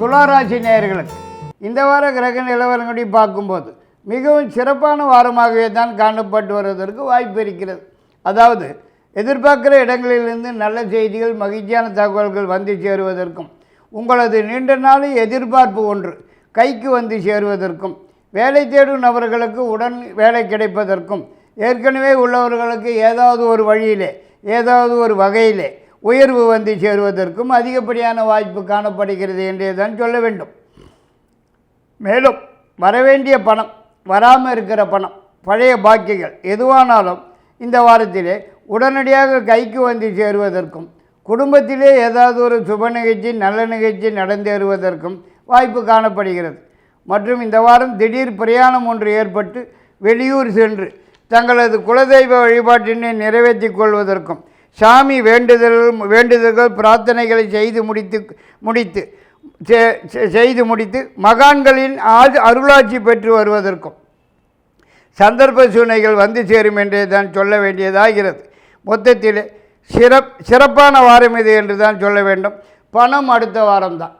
துளாராசி நேயர்களுக்கு இந்த வார கிரக நிலவரங்களை பார்க்கும்போது மிகவும் சிறப்பான வாரமாகவே தான் காணப்பட்டு வருவதற்கு வாய்ப்பு இருக்கிறது. அதாவது எதிர்பார்க்கிற இடங்களிலிருந்து நல்ல செய்திகள் மகிழ்ச்சியான தகவல்கள் வந்து சேருவதற்கும் உங்களது நீண்ட நாள் எதிர்பார்ப்பு ஒன்று கைக்கு வந்து சேருவதற்கும் வேலை தேடும் நபர்களுக்கு உடன் வேலை கிடைப்பதற்கும் ஏற்கனவே உள்ளவர்களுக்கு ஏதாவது ஒரு வழியிலே ஏதாவது ஒரு வகையிலே உயர்வு வந்து சேருவதற்கும் அதிகப்படியான வாய்ப்பு காணப்படுகிறது என்றே தான் சொல்ல வேண்டும். மேலும் வரவேண்டிய பணம் வராமல் இருக்கிற பணம் பழைய பாக்கிகள் எதுவானாலும் இந்த வாரத்திலே உடனடியாக கைக்கு வந்து சேருவதற்கும் குடும்பத்திலே ஏதாவது ஒரு சுப நிகழ்ச்சி நல்ல நிகழ்ச்சி நடந்தேறுவதற்கும் வாய்ப்பு காணப்படுகிறது. மற்றும் இந்த வாரம் திடீர் பிரயாணம் ஒன்று ஏற்பட்டு வெளியூர் சென்று தங்களது குலதெய்வ வழிபாட்டினை நிறைவேற்றிக் கொள்வதற்கும் சாமி வேண்டுதல் வேண்டுதல்கள் பிரார்த்தனைகளை செய்து முடித்து முடித்து செ- செ- செய்து முடித்து மகான்களின் ஆது அருளாட்சி பெற்று வருவதற்கும் சந்தர்ப்ப சூழ்நிலைகள் வந்து சேரும் என்றே தான் சொல்ல வேண்டியதாகிறது. மொத்தத்தில் சிறப் சிறப்பான வாரம் இது என்று தான் சொல்ல வேண்டும். பணம் அடுத்த வாரம்தான்.